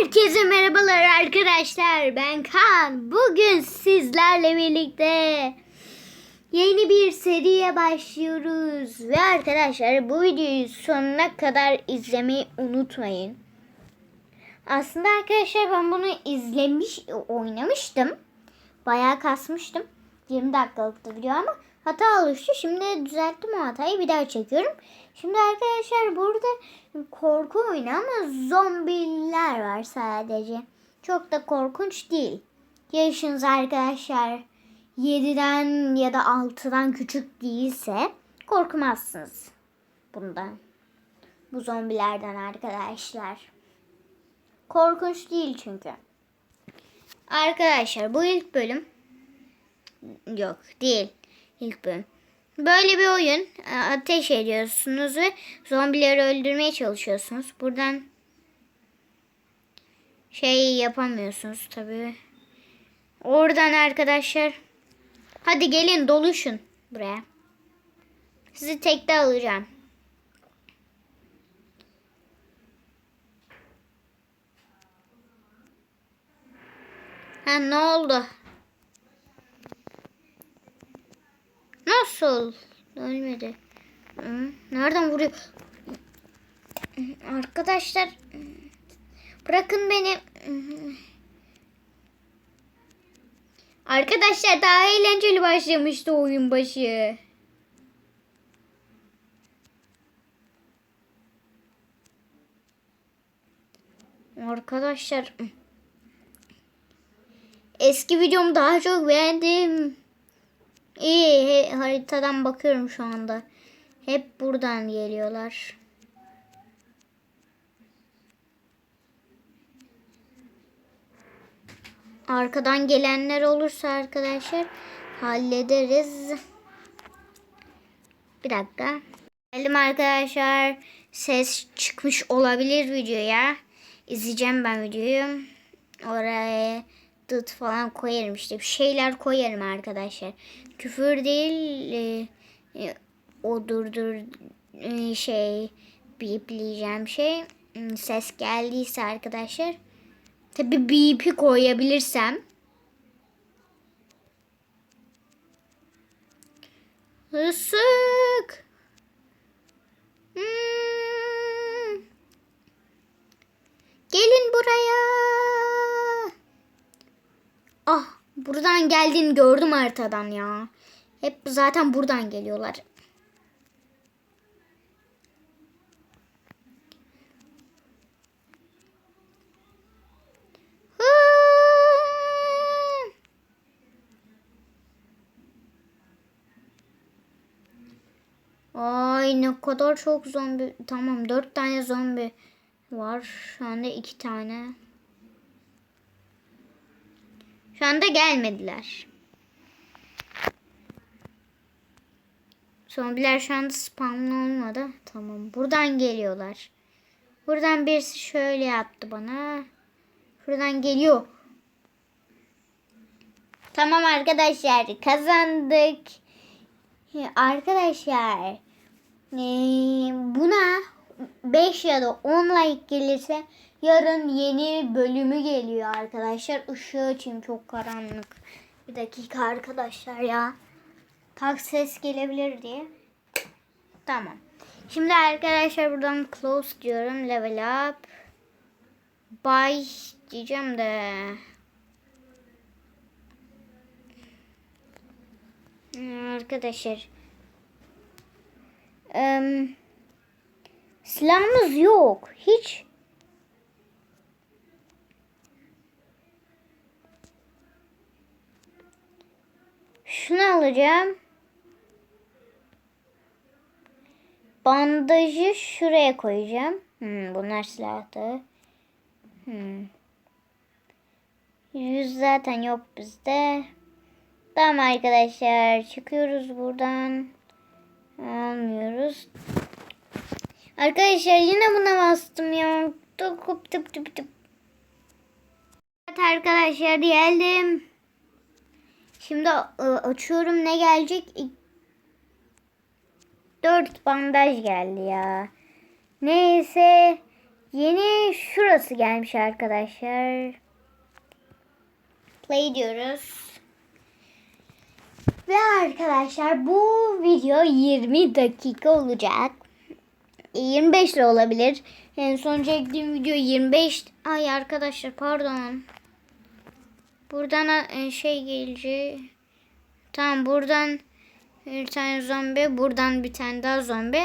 Herkese merhabalar arkadaşlar. Ben Kaan. Bugün sizlerle birlikte yeni bir seriye başlıyoruz. Ve arkadaşlar bu videoyu sonuna kadar izlemeyi unutmayın. Aslında arkadaşlar ben bunu izlemiş, oynamıştım. Bayağı kasmıştım. 20 dakikalıktı video ama hata oluştu. Şimdi düzelttim o hatayı bir daha çekiyorum. Şimdi arkadaşlar burada korku oyunu ama zombiler var sadece. Çok da korkunç değil. Yaşınız arkadaşlar 7'den ya da 6'dan küçük değilse korkmazsınız bundan. Bu zombilerden arkadaşlar. Korkunç değil çünkü. Arkadaşlar bu ilk bölüm. Yok değil. İlk bölüm. Böyle bir oyun. E, Ateş ediyorsunuz ve zombileri öldürmeye çalışıyorsunuz. Buradan şey yapamıyorsunuz tabii. Oradan arkadaşlar hadi gelin doluşun buraya. Sizi tekte alacağım. Ha ne oldu? Nasıl? Ölmedi. Nereden vuruyor? Arkadaşlar bırakın beni. Arkadaşlar daha eğlenceli başlamıştı oyun başı. Arkadaşlar eski videomu daha çok beğendim. İyi he- haritadan bakıyorum şu anda. Hep buradan geliyorlar. Arkadan gelenler olursa arkadaşlar hallederiz. Bir dakika. Geldim arkadaşlar. Ses çıkmış olabilir videoya. İzleyeceğim ben videoyu. Oraya dıt falan koyarım işte. Bir şeyler koyarım arkadaşlar. Küfür değil e, e, o durdur e, şey bipleyeceğim şey Hmm, ses geldiyse arkadaşlar tabi bipi koyabilirsem Isık. Hmm. Gelin buraya. Ah buradan geldiğini gördüm haritadan ya. Hep zaten buradan geliyorlar. Ay ne kadar çok zombi. Tamam dört tane zombi var. Şu anda iki tane. Şu anda gelmediler. Zombiler şu anda spawnlı olmadı. Tamam. Buradan geliyorlar. Buradan birisi şöyle yaptı bana. Şuradan geliyor. Tamam arkadaşlar kazandık. Arkadaşlar ee, buna 5 ya da 10 like gelirse yarın yeni bölümü geliyor arkadaşlar. Işığı açayım çok karanlık. Bir dakika arkadaşlar ya. Tak ses gelebilir diye. Tamam. Şimdi arkadaşlar buradan close diyorum. Level up. Buy diyeceğim de. Arkadaşlar. Em, silahımız yok. Hiç. Şunu alacağım. Bandajı şuraya koyacağım. Hmm, bunlar silahtı. Hmm. Yüz zaten yok bizde. Tamam arkadaşlar çıkıyoruz buradan. Almıyoruz. Arkadaşlar yine buna bastım ya. Tıp tıp tıp tıp. Evet arkadaşlar geldim. Şimdi e, açıyorum ne gelecek? İ- Dört bandaj geldi ya. Neyse Yeni şurası gelmiş arkadaşlar. Play diyoruz. Ve arkadaşlar bu video 20 dakika olacak. 25 de olabilir. En son çektiğim video 25. Ay arkadaşlar pardon. Buradan e, şey gelecek. Tamam buradan bir tane zombi. Buradan bir tane daha zombi.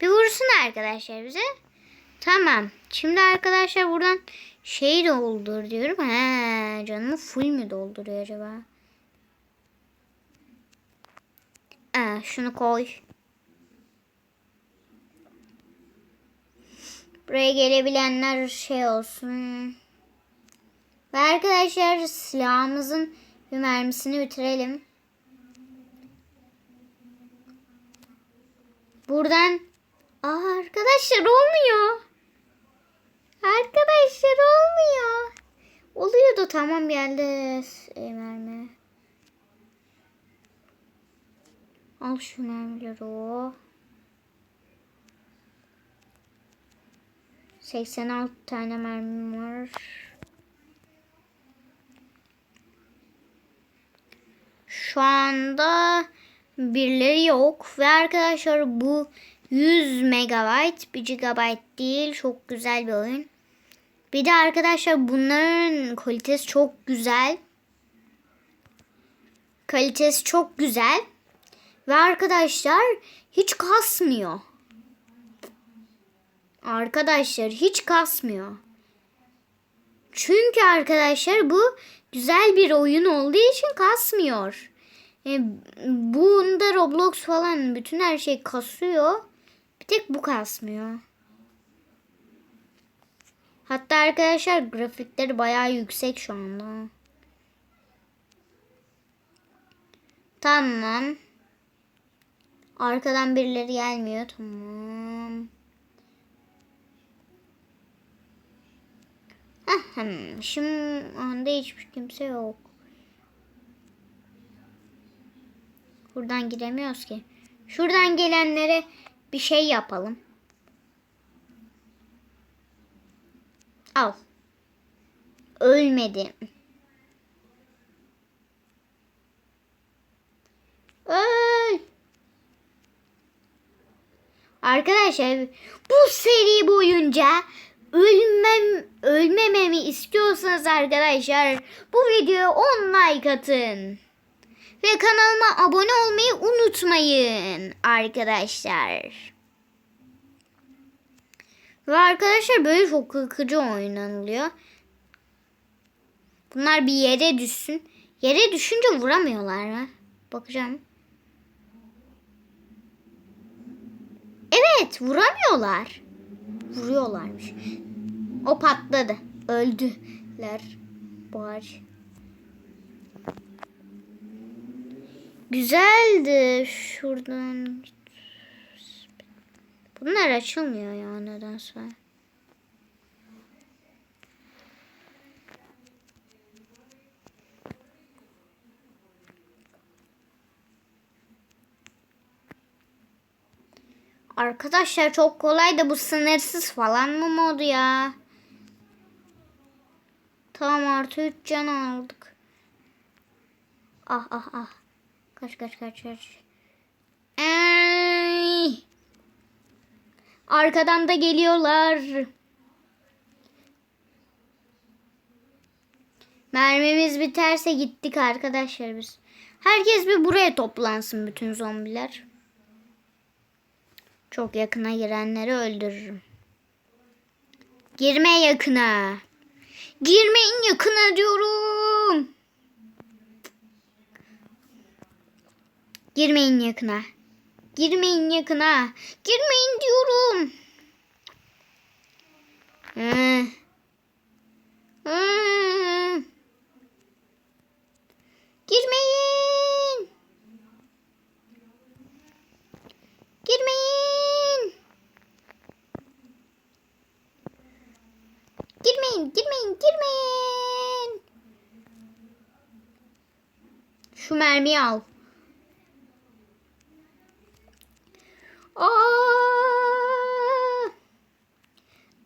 Bir vursun arkadaşlar bize. Tamam. Şimdi arkadaşlar buradan şey doldur diyorum. He, canımı full mü dolduruyor acaba? Aa, şunu koy. Buraya gelebilenler şey olsun. Ve arkadaşlar silahımızın bir mermisini bitirelim. Buradan Aa, arkadaşlar olmuyor. Arkadaşlar olmuyor. Oluyordu tamam geldi e, mermi. Al şu mermileri o. 86 tane mermim var. Şu anda birileri yok ve arkadaşlar bu 100 megabayt, 1 GB değil. Çok güzel bir oyun. Bir de arkadaşlar bunların kalitesi çok güzel. Kalitesi çok güzel. Ve arkadaşlar hiç kasmıyor. Arkadaşlar hiç kasmıyor. Çünkü arkadaşlar bu güzel bir oyun olduğu için kasmıyor. E, bunda Roblox falan bütün her şey kasıyor. Bir tek bu kasmıyor. Hatta arkadaşlar grafikleri bayağı yüksek şu anda. Tamam. Arkadan birileri gelmiyor. Tamam. Şimdi anda hiçbir kimse yok. Buradan giremiyoruz ki. Şuradan gelenlere bir şey yapalım. Al. Ölmedi. Arkadaşlar bu seri boyunca ölmem ölmememi istiyorsanız arkadaşlar bu videoya 10 like atın. Ve kanalıma abone olmayı unutmayın arkadaşlar. Ve arkadaşlar böyle çok yıkıcı oynanılıyor. Bunlar bir yere düşsün. Yere düşünce vuramıyorlar mı? Bakacağım. Evet vuramıyorlar. Vuruyorlarmış. O patladı. Öldüler. Bu ağaç. Güzeldi. Şuradan. Bunlar açılmıyor ya nedense. Arkadaşlar çok kolay da bu sınırsız falan mı modu ya? Tamam artı 3 can aldık. Ah ah ah. Kaç kaç kaç kaç. Ay. Arkadan da geliyorlar. Mermimiz biterse gittik arkadaşlar biz. Herkes bir buraya toplansın bütün zombiler. Çok yakına girenleri öldürürüm. Girme yakına. Girmeyin yakına diyorum. Girmeyin yakına. Girmeyin yakına. Girmeyin diyorum. Girmeyin. Girmeyin. Girmeyin, girmeyin, girmeyin. Şu mermiyi al.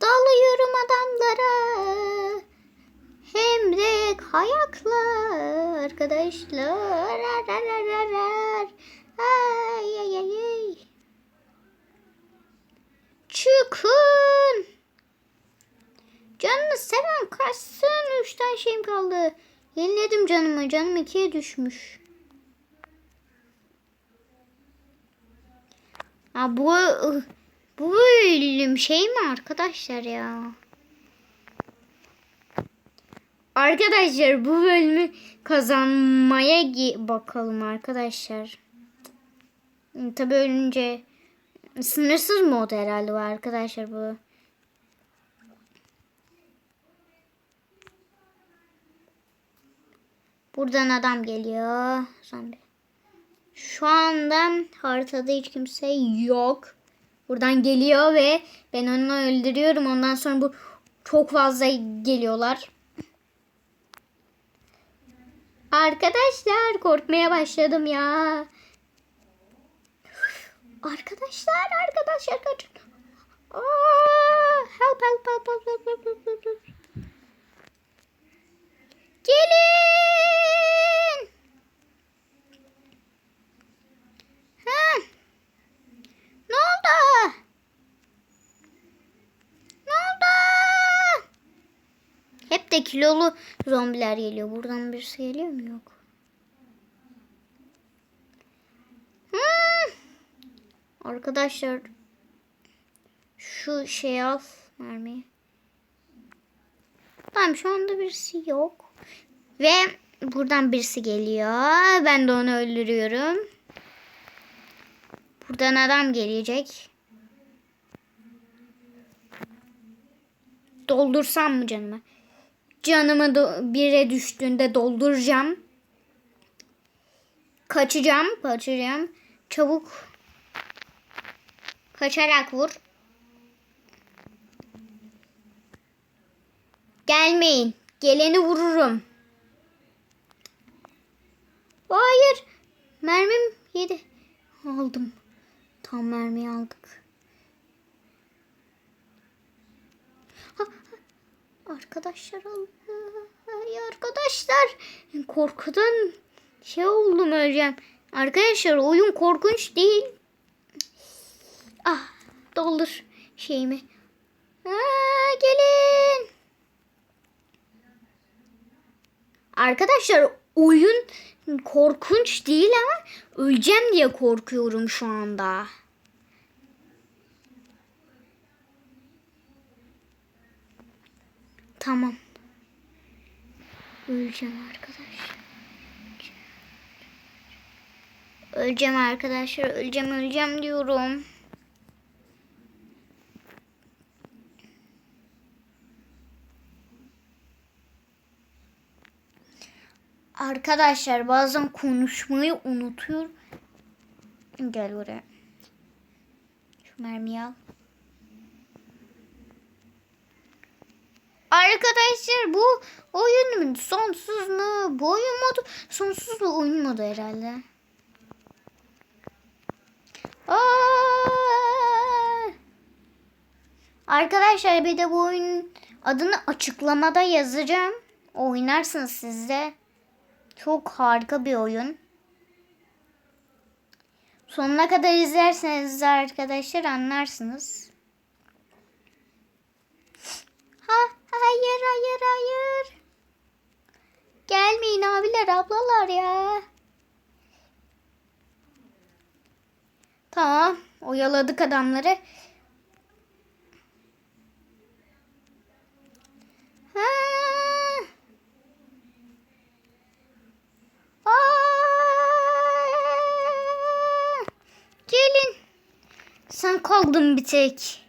Dalıyorum adamlara. Hem de arkadaşlar. Canımı. Canım ikiye düşmüş. Ha, bu bu bölüm şey mi arkadaşlar ya? Arkadaşlar bu bölümü kazanmaya bakalım arkadaşlar. Tabi ölünce sınırsız mod herhalde var arkadaşlar bu. Buradan adam geliyor. Zombi. Şu anda haritada hiç kimse yok. Buradan geliyor ve ben onu öldürüyorum. Ondan sonra bu çok fazla geliyorlar. Arkadaşlar korkmaya başladım ya. Arkadaşlar arkadaşlar kaçın. Aa, help, help, help, help, help, help. Gelin. De kilolu zombiler geliyor. Buradan birisi geliyor mu? Yok. Hmm. Arkadaşlar şu şeyi al mermiyi. Tamam şu anda birisi yok. Ve buradan birisi geliyor. Ben de onu öldürüyorum. Buradan adam gelecek. Doldursam mı canımı? Canımı bire düştüğünde dolduracağım. Kaçacağım, kaçacağım. Çabuk. Kaçarak vur. Gelmeyin. Geleni vururum. Hayır. Mermim yedi. Aldım. Tam mermiyi aldık. Ha, ha. Arkadaşlar. Ay arkadaşlar. Korkudan şey oldum öleceğim. Arkadaşlar oyun korkunç değil. Ah doldur şeyimi. Aa, gelin. Arkadaşlar oyun korkunç değil ama öleceğim diye korkuyorum şu anda. Tamam. Öleceğim arkadaşlar. Öleceğim arkadaşlar. Öleceğim öleceğim diyorum. Arkadaşlar bazen konuşmayı unutuyorum. Gel buraya. Şu mermiyi al. Arkadaşlar bu oyun sonsuz mu? Bu oyun modu sonsuz bir oyun modu herhalde. Aa! Arkadaşlar bir de bu oyunun adını açıklamada yazacağım. Oynarsınız siz de. Çok harika bir oyun. Sonuna kadar izlerseniz arkadaşlar anlarsınız. Ha, hayır hayır hayır. Gelmeyin abiler ablalar ya. Tamam oyaladık adamları. Sen kaldın bir tek.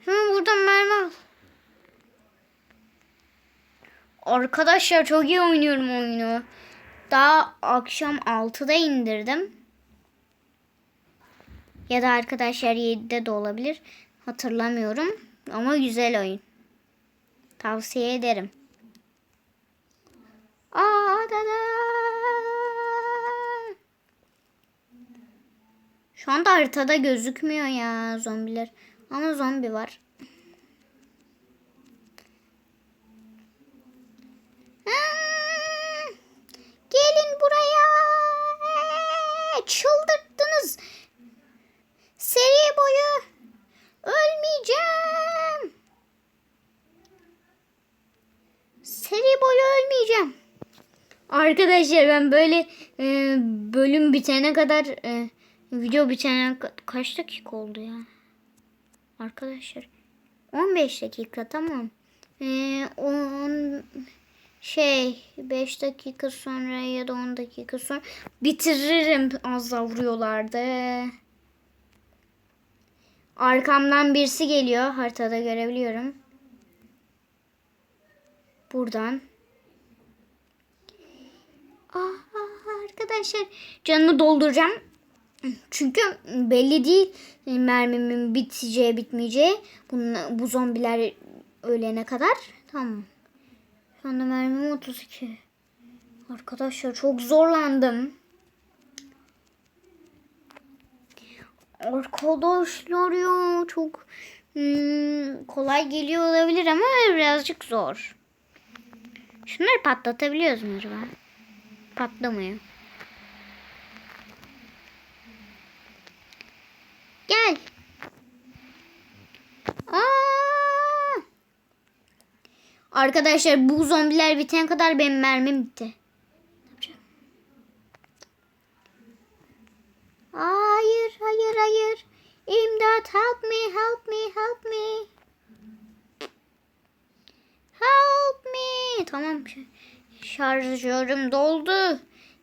Hemen buradan mermi al. Arkadaşlar çok iyi oynuyorum oyunu. Daha akşam 6'da indirdim. Ya da arkadaşlar 7'de de olabilir. Hatırlamıyorum. Ama güzel oyun. Tavsiye ederim. Aa, da, da. Şu anda haritada gözükmüyor ya zombiler. Ama zombi var. Arkadaşlar ben böyle e, bölüm bitene kadar e, video bitene ka- kaç dakika oldu ya? Arkadaşlar 15 dakika tamam. E, on şey 5 dakika sonra ya da 10 dakika sonra bitiririm az vuruyorlardı. Arkamdan birisi geliyor. Haritada görebiliyorum. Buradan. Aa, arkadaşlar canımı dolduracağım. Çünkü belli değil mermimin biteceği bitmeyeceği. Bunun, bu zombiler ölene kadar. Tamam. Şu anda mermim 32. Arkadaşlar çok zorlandım. Arkadaşlar ya çok hmm, kolay geliyor olabilir ama birazcık zor. Şunları patlatabiliyoruz mu acaba? Patlamıyor. Gel. Aa! Arkadaşlar bu zombiler bitene kadar benim mermim bitti. Hayır, hayır, hayır. İmdat, help me, help me, help me. Help me. Tamam. Şarjörüm doldu.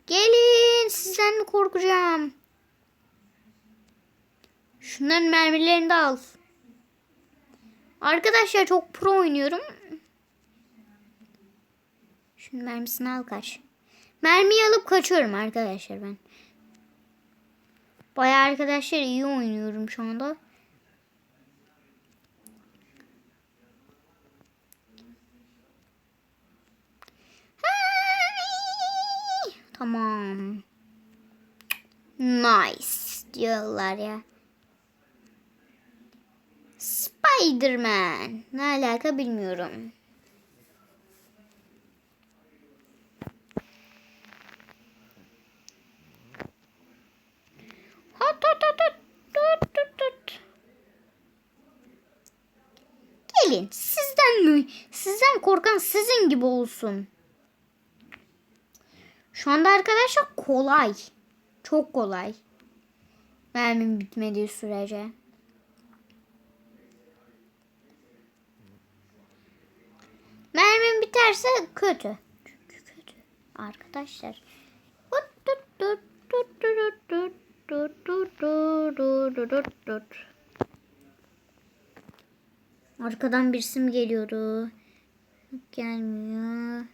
Gelin, sizden mi korkacağım? Şunların mermilerini de al. Arkadaşlar çok pro oynuyorum. Şunun mermisini al kaç. Mermiyi alıp kaçıyorum arkadaşlar ben. Bayağı arkadaşlar iyi oynuyorum şu anda. Hay! Tamam. Nice diyorlar ya. Spider-Man. Ne alaka bilmiyorum. Hot hot hot hot. Tut tut tut. Gelin sizden mi? Sizden korkan sizin gibi olsun. Şu anda arkadaşlar kolay. Çok kolay. Mermim bitmediği sürece. Çıkarsa kötü. Kötü. Arkadaşlar. Arkadan bir sim geliyordu. Gelmiyor.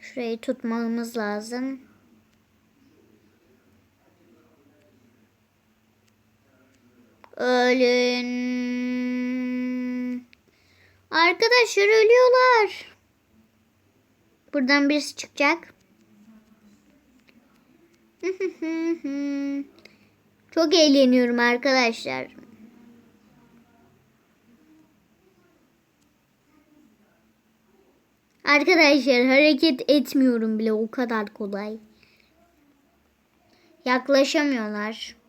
Şurayı tutmamız lazım. Ölün. Arkadaşlar ölüyorlar. Buradan birisi çıkacak. Çok eğleniyorum arkadaşlar. Arkadaşlar hareket etmiyorum bile o kadar kolay. Yaklaşamıyorlar.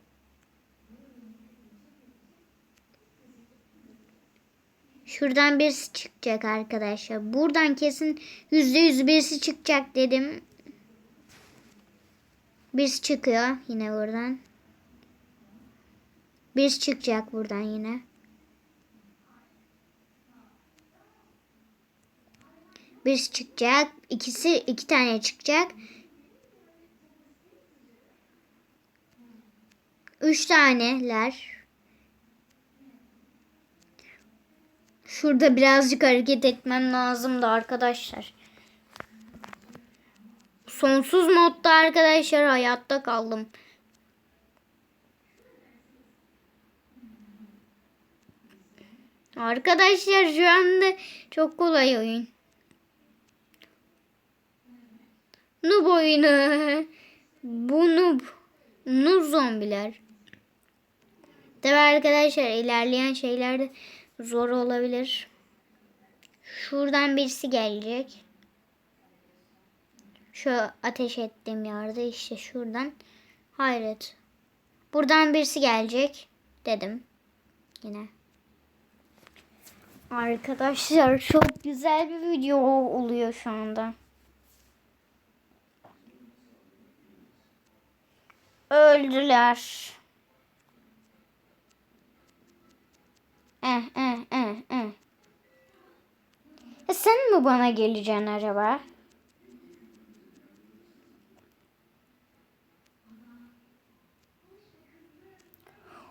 Şuradan birisi çıkacak arkadaşlar. Buradan kesin yüzde yüz birisi çıkacak dedim. Birisi çıkıyor yine buradan. Birisi çıkacak buradan yine. Birisi çıkacak. İkisi iki tane çıkacak. Üç taneler. Şurada birazcık hareket etmem lazımdı arkadaşlar. Sonsuz modda arkadaşlar hayatta kaldım. Arkadaşlar şu anda çok kolay oyun. Noob oyunu. Bu noob. Noob zombiler. Tabi arkadaşlar ilerleyen şeylerde zor olabilir. Şuradan birisi gelecek. Şu ateş ettiğim yerde işte şuradan. Hayret. Buradan birisi gelecek dedim. Yine. Arkadaşlar çok güzel bir video oluyor şu anda. Öldüler. Eh eh eh eh. E sen mi bana geleceksin acaba?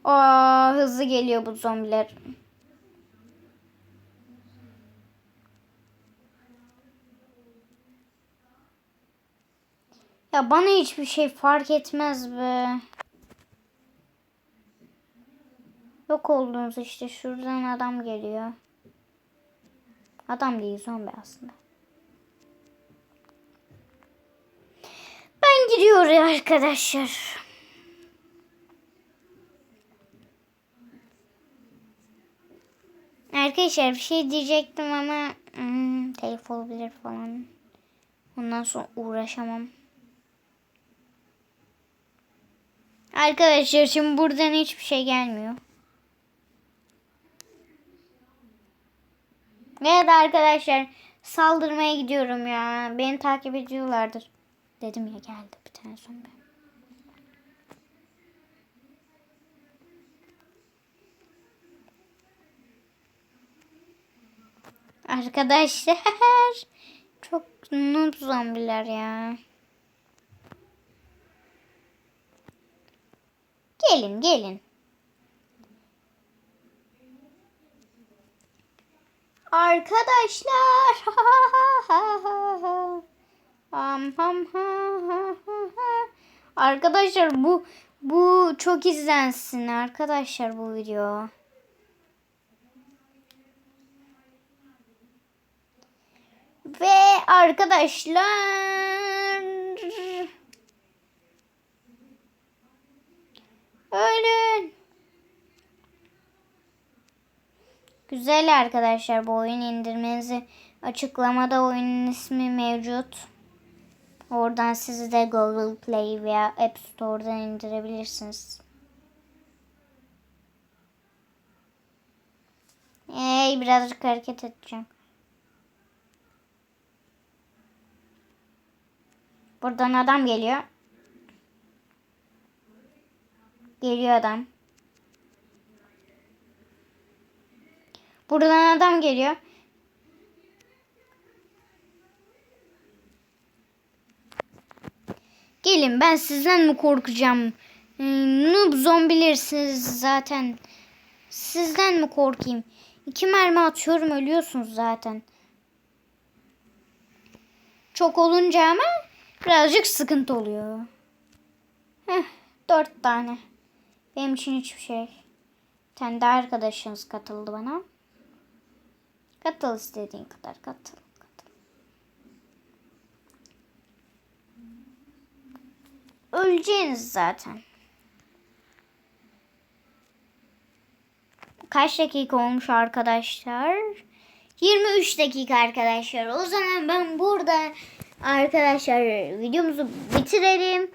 Aa, hızlı geliyor bu zombiler. Ya bana hiçbir şey fark etmez be. Yok oldunuz işte şuradan adam geliyor. Adam değil zombi aslında. Ben gidiyorum arkadaşlar. Arkadaşlar bir şey diyecektim ama hmm, telef olabilir falan. Ondan sonra uğraşamam. Arkadaşlar şimdi buradan hiçbir şey gelmiyor. Evet arkadaşlar saldırmaya gidiyorum ya. Beni takip ediyorlardır. Dedim ya geldi bir tane zombi. Arkadaşlar çok noob zombiler ya. Gelin gelin. Arkadaşlar. Arkadaşlar bu bu çok izlensin arkadaşlar bu video. Ve arkadaşlar Ölün. Güzel arkadaşlar bu oyun indirmenizi açıklamada oyunun ismi mevcut. Oradan sizi de Google Play veya App Store'dan indirebilirsiniz. Hey birazcık hareket edeceğim. Buradan adam geliyor. Geliyor adam. Buradan adam geliyor. Gelin ben sizden mi korkacağım? Hmm, Noob zombilersiniz zaten. Sizden mi korkayım? İki mermi atıyorum ölüyorsunuz zaten. Çok olunca ama birazcık sıkıntı oluyor. Heh, dört tane. Benim için hiçbir şey. Bir tane de arkadaşınız katıldı bana. Katıl istediğin kadar katıl. katıl. Öleceğiniz zaten. Kaç dakika olmuş arkadaşlar? 23 dakika arkadaşlar. O zaman ben burada arkadaşlar videomuzu bitirelim.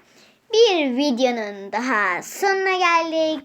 Bir videonun daha sonuna geldik.